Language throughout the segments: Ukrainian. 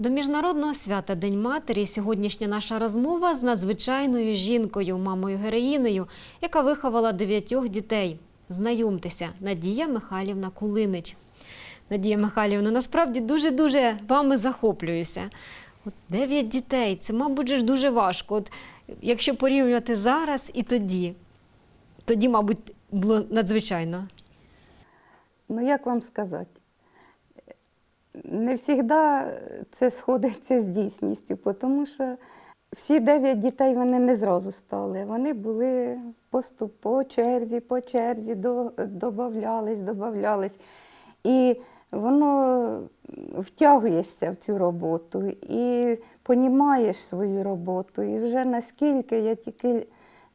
До міжнародного свята День матері сьогоднішня наша розмова з надзвичайною жінкою, мамою героїнею, яка виховала дев'ятьох дітей. Знайомтеся, Надія Михайлівна Кулинич. Надія Михайлівна, насправді дуже дуже вами захоплююся. От дев'ять дітей, це, мабуть, дуже важко. От, якщо порівнювати зараз і тоді, тоді, мабуть, було надзвичайно. Ну, як вам сказати? Не завжди це сходиться з дійсністю, тому що всі дев'ять дітей вони не зразу стали. Вони були поступ по черзі, по черзі, до- добавлялись, добавлялись. І воно втягуєшся в цю роботу і понімаєш свою роботу. І вже наскільки я тільки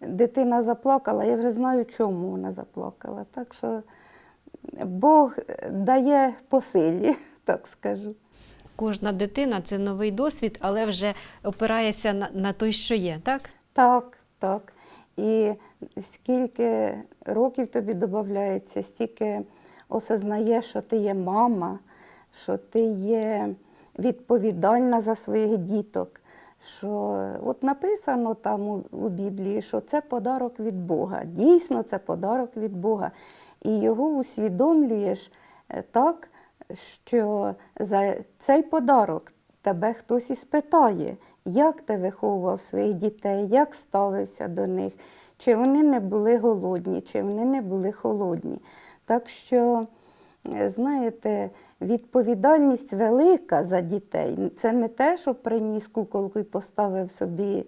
дитина заплакала, я вже знаю, чому вона заплакала. Так що Бог дає по силі, так скажу. Кожна дитина це новий досвід, але вже опирається на, на той, що є, так? Так, так. І скільки років тобі додається, стільки осознаєш, що ти є мама, що ти є відповідальна за своїх діток. Що от написано там у, у Біблії, що це подарок від Бога. Дійсно, це подарок від Бога. І його усвідомлюєш е, так, що за цей подарок тебе хтось і спитає, як ти виховував своїх дітей, як ставився до них, чи вони не були голодні, чи вони не були холодні. Так що, е, знаєте, відповідальність велика за дітей. Це не те, що приніс куколку і поставив собі,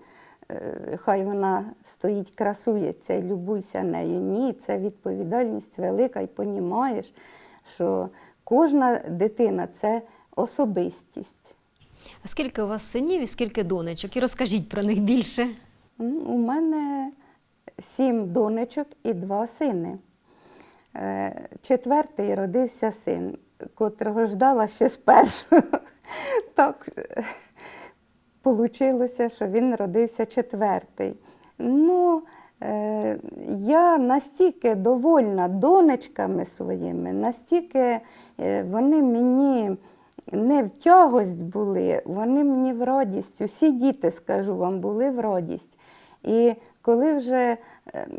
е, хай вона стоїть, красується і любуйся нею. Ні, це відповідальність велика і понімаєш, що кожна дитина це особистість. А скільки у вас синів і скільки донечок? І розкажіть про них більше. У мене сім донечок і два сини. Е, Четвертий родився син, котрого ждала ще спершу. Так вийшло, що він родився четвертий. Ну, е, я настільки довольна донечками своїми, настільки е, вони мені не в тягость були, вони мені в радість. Усі діти, скажу вам, були в радість. І коли вже ем,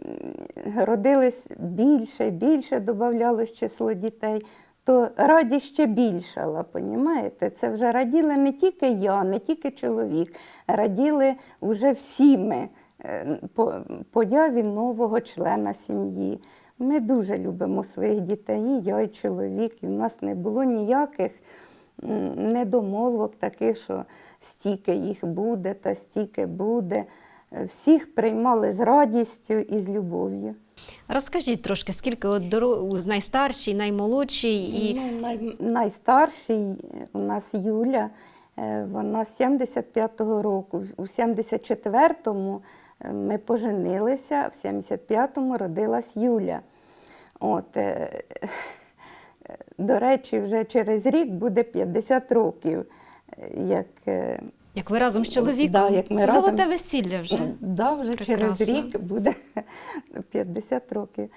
родились більше, більше додавалось число дітей, то радість ще більшала, понімаєте? Це вже раділи не тільки я, не тільки чоловік, раділи вже всі ми е, по появі нового члена сім'ї. Ми дуже любимо своїх дітей, і я, і чоловік, і в нас не було ніяких м, недомовок таких, що стільки їх буде та стільки буде. Всіх приймали з радістю і з любов'ю. Розкажіть трошки, скільки от доро... найстарший, наймолодший і Ну, най... Найстарший у нас Юля, е, вона з 75-го року. У 74-му е, ми поженилися, в 75-му родилась Юля. От, е, до речі, вже через рік буде 50 років. е, Як, е, як ви разом з чоловіком. Да, як ми Це разом. золоте весілля вже. Да, вже через рік буде 50 років.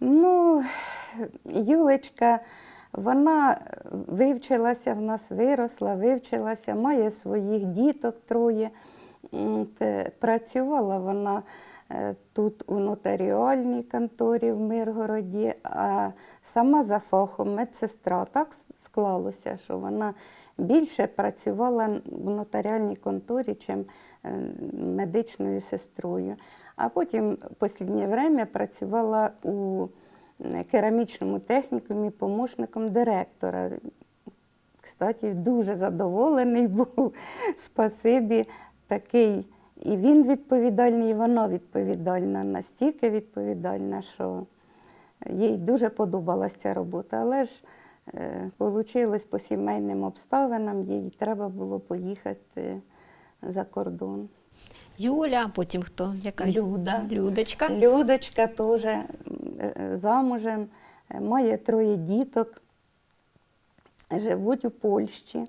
Ну, Юлечка, вона вивчилася в нас, виросла, вивчилася, має своїх діток троє. Працювала вона е, тут у нотаріальній конторі в Миргороді, а сама за фахом медсестра. Так склалося, що вона більше працювала в нотаріальній конторі, чим е, медичною сестрою. А потім в останнє время працювала у керамічному технікумі помощником директора. Кстати, дуже задоволений був. Спасибі такий. І він відповідальний, і вона відповідальна, настільки відповідальна, що їй дуже подобалася ця робота. Але ж вийшло по сімейним обставинам, їй треба було поїхати за кордон. Юля, потім хто? Яка? Люда. Людочка. Людочка теж е, замужем, е, має троє діток, живуть у Польщі.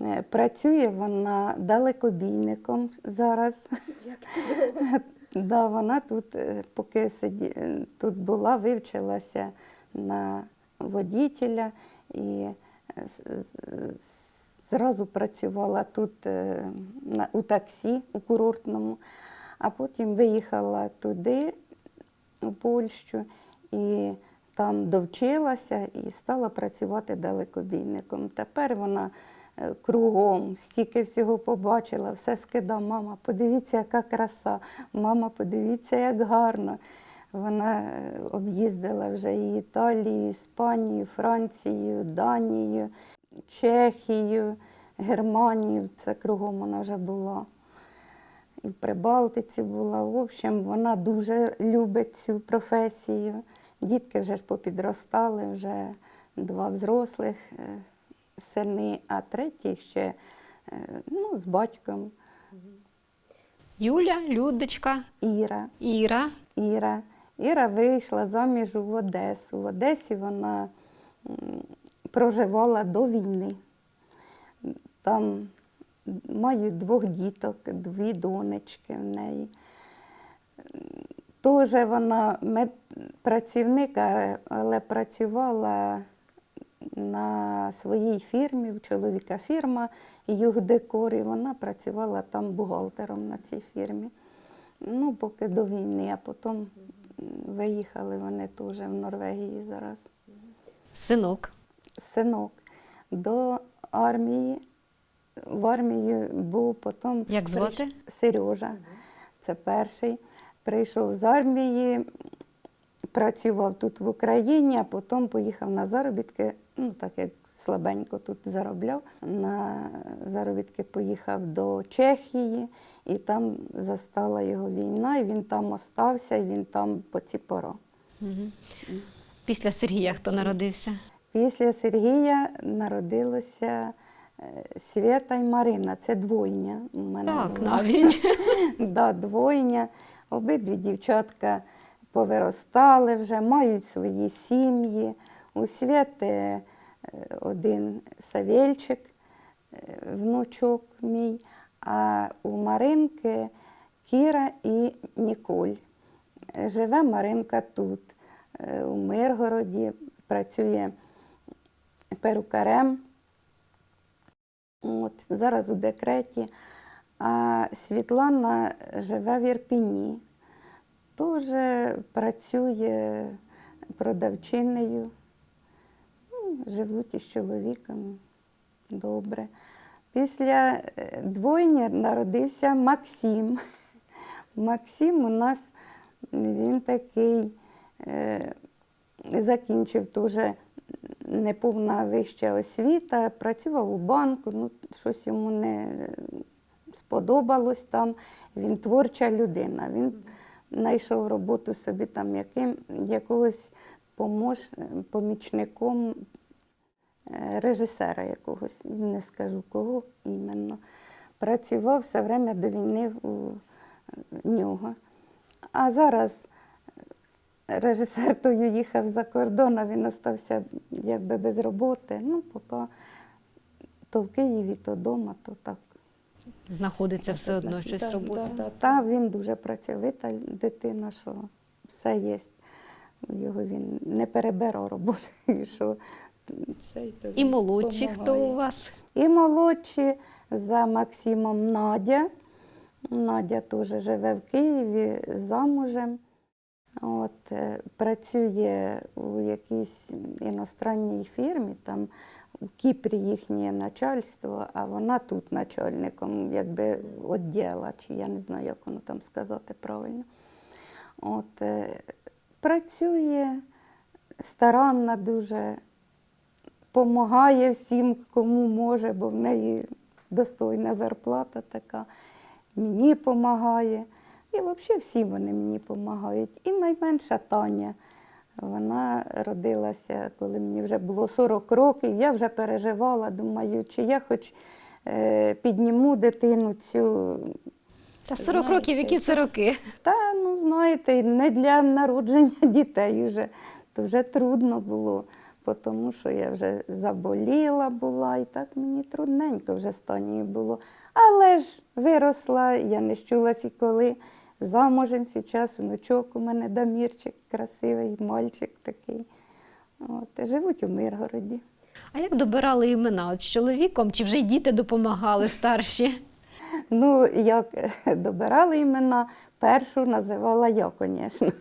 Е, Працює вона далекобійником зараз. Як чудово. Да, вона тут, е, поки сиді, е, тут була, вивчилася на водітеля і зразу працювала тут у таксі у курортному, а потім виїхала туди, у Польщу, і там довчилася і стала працювати далекобійником. Тепер вона кругом стільки всього побачила, все скида, мама, подивіться, яка краса, мама, подивіться, як гарно. Вона е, об'їздила вже і Італію, Іспанію, Францію, Данію, Чехію, Германію. Це кругом вона вже була. І в Прибалтиці була. В общем, вона дуже любить цю професію. Дітки вже ж попідростали, вже два взрослих е, сини, а третій ще е, ну, з батьком Юля, Людочка, Іра. Іра. Іра. Іра вийшла заміж в Одесу. В Одесі вона проживала до війни. Там мають двох діток, дві донечки в неї. Теж вона медпрацівник, але працювала на своїй фірмі, в чоловіка фірма Югдекор, і вона працювала там бухгалтером на цій фірмі. Ну, поки до війни, а потім виїхали вони теж в Норвегії зараз. Синок. Синок до армії, в армії був потім. Як звати? прийш- Сережа. Це перший. Прийшов з армії, працював тут в Україні, а потім поїхав на заробітки. Ну, так як слабенько тут заробляв. На заробітки поїхав до Чехії, і там застала його війна, і він там остався, і він там поціпорав. Мгм. Після Сергія хто народився? Після Сергія народилося е, Свята і Марина. Це двойня. У мене Так, була. навіть. да, двойня. Обидві дівчатка повиростали вже, мають свої сім'ї. У Святи е, один Савельчик, е, внучок мій, а у Маринки Кіра і Ніколь. Живе Маринка тут, е, у Миргороді, працює перукарем. От, зараз у декреті. А Світлана живе в Ірпіні. Теж працює продавчинею. Живуть із чоловіком добре. Після е, двойні народився Максим. Максим у нас він такий е, закінчив теж неповна вища освіта, працював у банку, ну, щось йому не сподобалось там. Він творча людина. Він знайшов роботу собі там яким, якогось помож, помічником е, режисера якогось, не скажу кого іменно. Працював все время до війни у нього. А зараз режисер той уїхав за кордон, а він остався якби без роботи. Ну, поки то в Києві, то вдома, то так. Знаходиться все одно щось робота. Да, да. Та він дуже працьовита дитина, що все є. Його він не перебере роботу. Що цей, то І молодші хто у вас? І молодші за Максимом Надя. Надя теж живе в Києві замужем. От, е, працює у якійсь іностранній фірмі, там у Кіпрі їхнє начальство, а вона тут начальником, якби відділа, чи я не знаю, як воно там сказати правильно. От, е, працює старанна дуже, допомагає всім, кому може, бо в неї достойна зарплата така. Мені допомагає. І взагалі всі вони мені допомагають. І найменша Таня. Вона родилася, коли мені вже було 40 років. Я вже переживала, думаю, чи я хоч е, підніму дитину цю. Та 40 Знаєте, років, які це роки? Та, ну знаєте, не для народження дітей вже. То вже трудно було, тому що я вже заболіла була, і так мені трудненько вже з було. Але ж виросла, я не щулася коли. Замужем зараз, внучок у мене Дамірчик, красивий мальчик такий. От, живуть у Миргороді. А як добирали імена? От з чоловіком чи вже й діти допомагали старші? Ну, як добирали імена, першу називала я, звісно.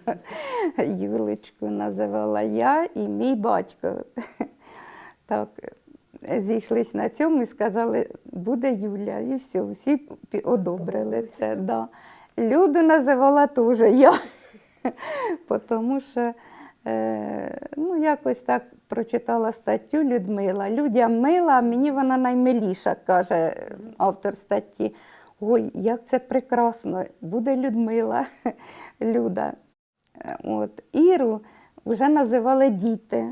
Юлечку називала я і мій батько. Так, зійшлись на цьому і сказали, буде Юля. І все, всі одобрили це. Да. Люду називала теж я. Тому що е, ну, якось так прочитала статтю Людмила. Людям мила, а мені вона наймиліша, каже автор статті. Ой, як це прекрасно, буде Людмила, Люда. Е, От. Іру вже називали діти.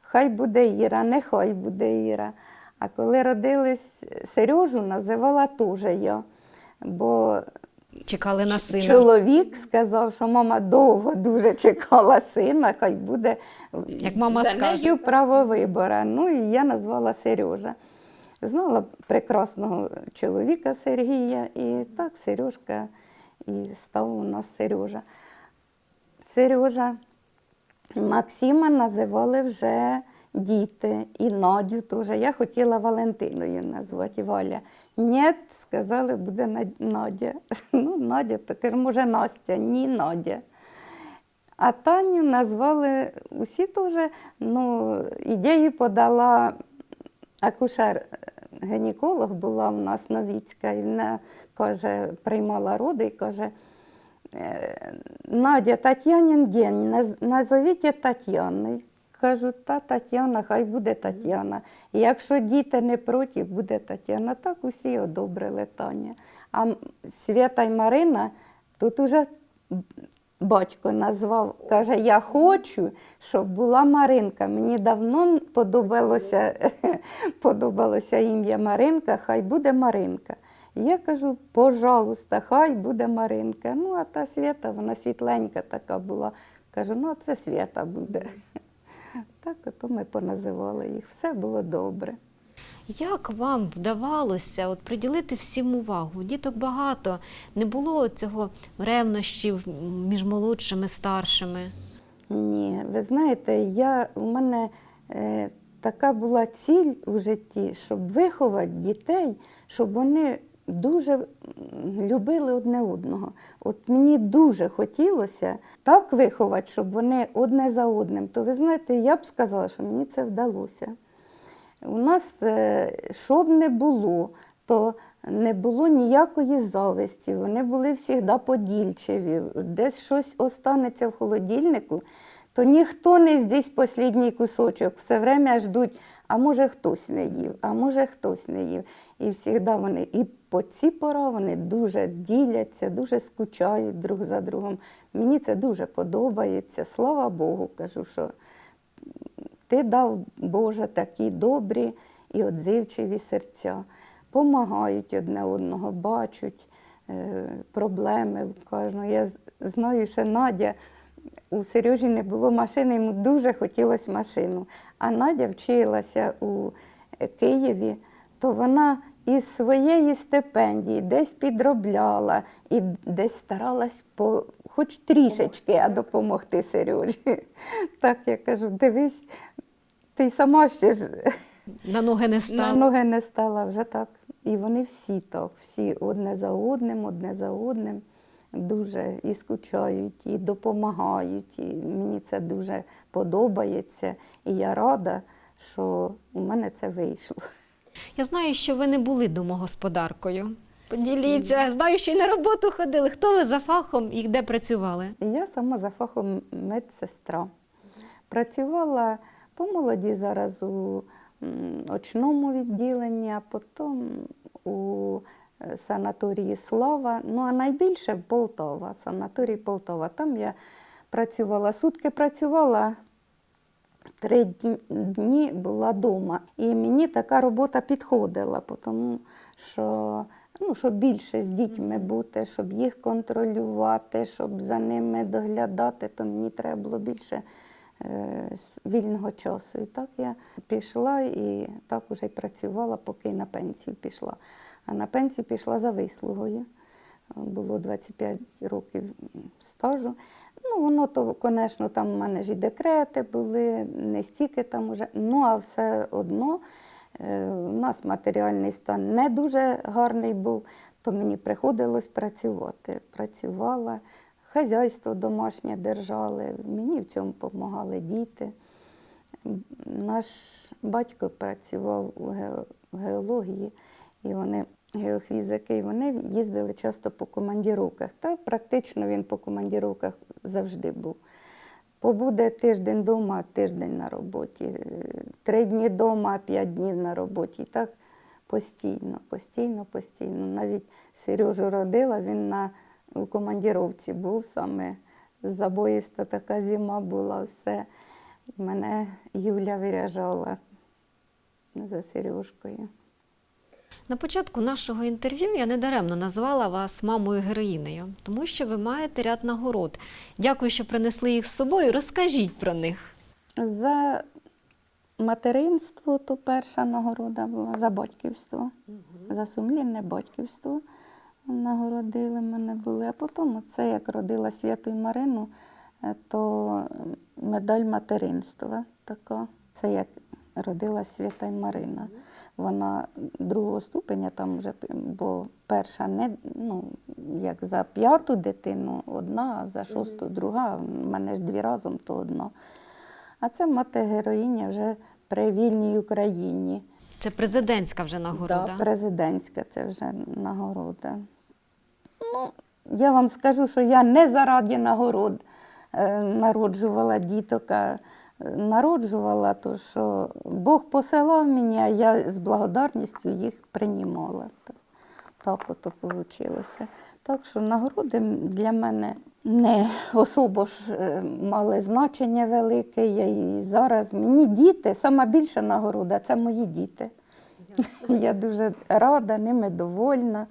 Хай буде Іра, нехай буде Іра. А коли родились Сережу, називала теж я. Бо Чекали на сина. чоловік сказав, що мама довго дуже чекала сина, хай буде Як мама за скаже. нею право вибору. Ну і я назвала Сережа. Знала прекрасного чоловіка Сергія, і так Сережка і став у нас Сережа. Сережа Максима називали вже діти, і Надю теж. Я хотіла Валентиною назвати Валя. Ні, сказали, буде Над- Надя. Ну, Надя, то кажу, може Настя, ні, Надя. А Таню назвали усі теж, ну, ідею подала акушер-гінеколог була в нас Новіцька, і вона каже, приймала роди і каже, «Е, Надя, Тетянин день, назовіть Тетяною. Кажу, та Тетяна, хай буде Тетяна. Якщо діти не проти, буде Тетяна. Так усі одобрили Таня. А Свята й Марина тут уже батько назвав, каже, я хочу, щоб була Маринка. Мені давно подобалося, подобалося ім'я Маринка, хай буде Маринка. Я кажу, пожалуйста, хай буде Маринка. Ну, а та Свята, вона світленька така була. Кажу, ну, це Свята буде. Так, ото ми поназивали їх. Все було добре. Як вам вдавалося от, приділити всім увагу? Діток багато, не було цього ревнощів між молодшими, старшими. Ні, ви знаєте, я, у мене е, така була ціль у житті, щоб виховати дітей, щоб вони дуже любили одне одного. От мені дуже хотілося так виховати, щоб вони одне за одним. То ви знаєте, я б сказала, що мені це вдалося. У нас, е, що б не було, то не було ніякої зависті. Вони були завжди подільчиві. Десь щось останеться в холодильнику, то ніхто не здесь останній кусочок. Все время ждуть, а може хтось не їв, а може хтось не їв. І завжди вони, і по ці пора вони дуже діляться, дуже скучають друг за другом. Мені це дуже подобається. Слава Богу, кажу, що ти дав, Боже, такі добрі і отзивчиві серця. Помагають одне одного, бачать е, проблеми кожного. Я знаю, що Надя у Сережі не було машини, йому дуже хотілося машину. А Надя вчилася у е, Києві, то вона із своєї стипендії десь підробляла і десь старалась по, хоч трішечки, а допомогти Сережі. Так я кажу, дивись, ти сама ще ж На ноги не стала. на ноги не стала вже так. І вони всі так, всі одне за одним, одне за одним дуже і скучають, і допомагають. І мені це дуже подобається. І я рада, що у мене це вийшло. Я знаю, що ви не були домогосподаркою. Поділіться, знаю, що й на роботу ходили. Хто ви за фахом і де працювали? Я сама за фахом медсестра. Працювала по молоді зараз у очному відділенні, а потім у е, санаторії Слава. Ну а найбільше в Полтава, санаторій Полтава. Там я працювала сутки, працювала. Три дні була вдома. І мені така робота підходила, тому що ну, щоб більше з дітьми бути, щоб їх контролювати, щоб за ними доглядати, то мені треба було більше е, вільного часу. І так я пішла і так уже й працювала, поки на пенсію пішла. А на пенсію пішла за вислугою. було 25 років стажу. Ну, воно то, звісно, там у мене ж і декрети були, не стільки там уже. Ну, а все одно у нас матеріальний стан не дуже гарний був, то мені приходилось працювати. Працювала, хазяйство домашнє держали, мені в цьому допомагали діти. Наш батько працював у геології, і вони геофізики, і вони їздили часто по командіровках. Та практично він по командіровках завжди був. Побуде тиждень вдома, тиждень на роботі, е, три дні вдома, п'ять днів на роботі. Так постійно, постійно, постійно. Навіть Сережу родила, він на, у командіровці був саме забоїста така зима була, все. Мене Юля виряжала за Сережкою. На початку нашого інтерв'ю я недаремно назвала вас мамою героїнею, тому що ви маєте ряд нагород. Дякую, що принесли їх з собою. Розкажіть про них. За материнство то перша нагорода була, за батьківство. За сумлінне батьківство нагородили мене були. А потім це як родила Святу Марину, е, то медаль материнства така. Це як родила Свята Марина. Вона другого ступеня там вже, бо перша не ну, як за п'яту дитину одна, а за шосту друга. У мене ж дві разом, то одна. А це мати героїня вже при вільній Україні. Це президентська вже нагорода. Да, президентська це вже нагорода. Ну, я вам скажу, що я не заради нагород е, народжувала діток, народжувала, то що Бог посилав мені, а я з благодарністю їх приймала. Так, ото вийшло. Так що нагороди для мене не особо ж е, мали значення велике. Я і зараз мені діти, сама більша нагорода це мої діти. Я дуже рада, ними довольна.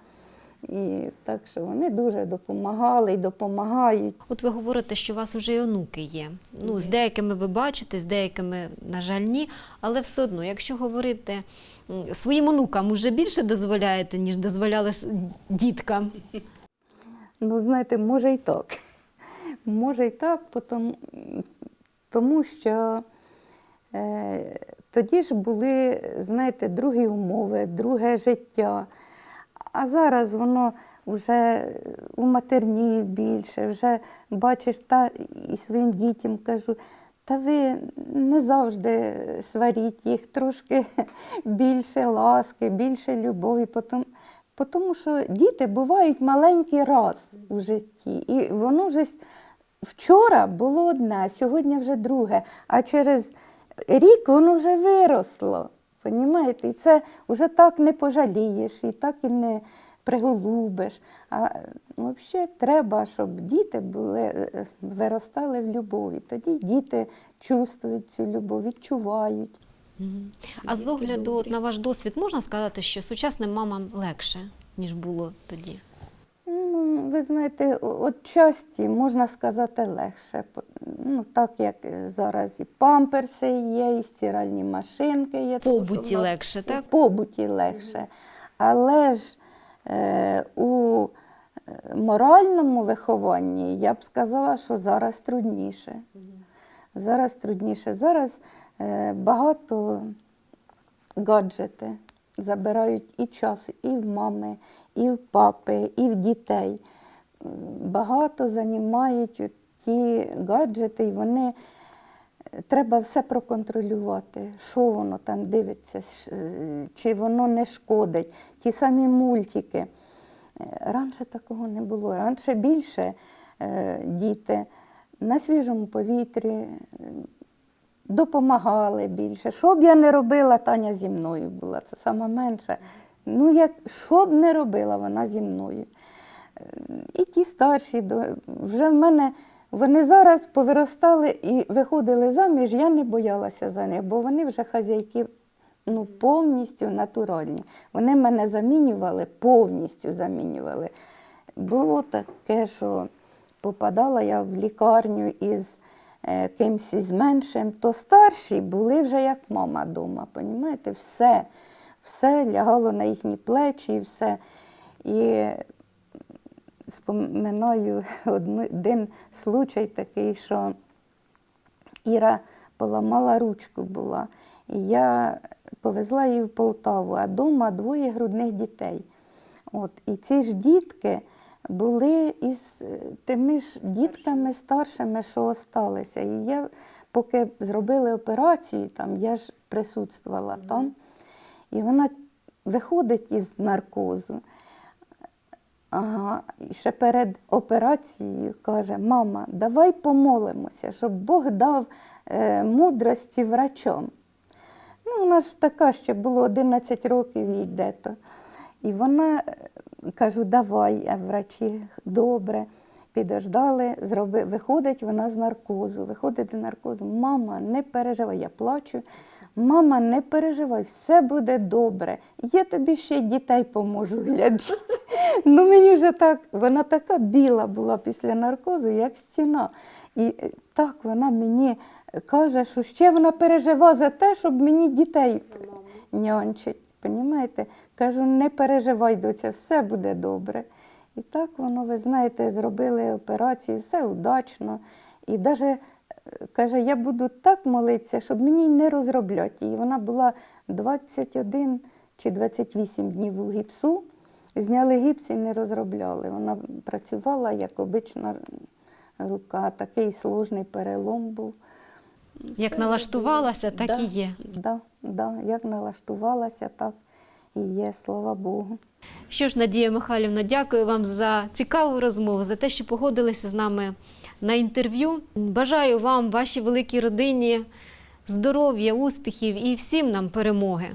І так що вони дуже допомагали і допомагають. От ви говорите, що у вас вже й онуки є. Ну, з деякими ви бачите, з деякими, на жаль, ні. Але все одно, якщо говорити своїм онукам, уже більше дозволяєте, ніж дозволяли діткам. Ну, знаєте, може і так. Може і так, тому що е, тоді ж були, знаєте, другі умови, друге життя. А зараз воно вже у матерні більше, вже бачиш, та і своїм дітям кажу, та ви не завжди сваріть їх, трошки більше ласки, більше любові. Потом, тому що діти бувають маленький раз у житті. І воно вже вчора було одне, сьогодні вже друге, а через рік воно вже виросло. Понімаєте? І це вже так не пожалієш, і так і не приголубиш. А взагалі треба, щоб діти були, е, виростали в любові. Тоді діти чувствують цю любов, відчувають. А з огляду на ваш досвід можна сказати, що сучасним мамам легше, ніж було тоді? Ну, ви знаєте, от часті можна сказати легше. Ну, так як е, зараз і памперси є, і стиральні машинки є. Побуті нас легше, так? Побуті легше. Але ж е, у е, моральному вихованні я б сказала, що зараз трудніше. Зараз трудніше. Зараз е, багато гаджети забирають і час і в мами, і в папи, і в дітей. Багато займають ті гаджети, і вони е, треба все проконтролювати, що воно там дивиться, е, чи воно не шкодить. Ті самі мультики. Е, Раніше такого не було. Раніше більше діти на свіжому повітрі допомагали більше. Що б я не робила, Таня зі мною була, це сама менша. Ну, як, що б не робила, вона зі мною. Е, І ті старші, вже в мене вони зараз повиростали і виходили заміж, я не боялася за них, бо вони вже хазяйки ну, повністю натуральні. Вони мене замінювали, повністю замінювали. Було таке, що попадала я в лікарню із е, кимсь із меншим, то старші були вже як мама вдома, понімаєте? Все, все лягало на їхні плечі і все. І споминаю один случай такий, що Іра поламала ручку була. І я повезла її в Полтаву, а вдома двоє грудних дітей. От, і ці ж дітки були із е, тими ж дітками старшими, що осталися. І я, поки зробили операцію, там, я ж присутствувала там, і вона виходить із наркозу. І ще перед операцією каже: мама, давай помолимося, щоб Бог дав е, мудрості врачам. Ну, вона ж така ще було 11 років їй дето. І вона, е, кажу, давай, а врачі добре. Підождали, зроби, виходить вона з наркозу. Виходить з наркозу. Мама, не переживай, я плачу. Мама, не переживай, все буде добре. Я тобі ще й дітей поможу глядіти. Ну мені вже так, вона така біла була після наркозу, як стіна. І е, так вона мені каже, що ще вона переживає за те, щоб мені дітей нянчить. Понімаєте? Кажу, не переживай, доця, все буде добре. І так воно, ви знаєте, зробили операцію, все удачно. І навіть каже, я буду так молитися, щоб мені не розробляти. І вона була 21 чи 28 днів у гіпсу. Зняли гіпс і не розробляли. Вона працювала як обична рука, такий сложний перелом був. Як налаштувалася, так Да. і є. Да, да, як налаштувалася, так і є, слава Богу. Що ж, Надія Михайлівна, дякую вам за цікаву розмову, за те, що погодилися з нами на інтерв'ю. Бажаю вам, вашій великій родині здоров'я, успіхів і всім нам перемоги.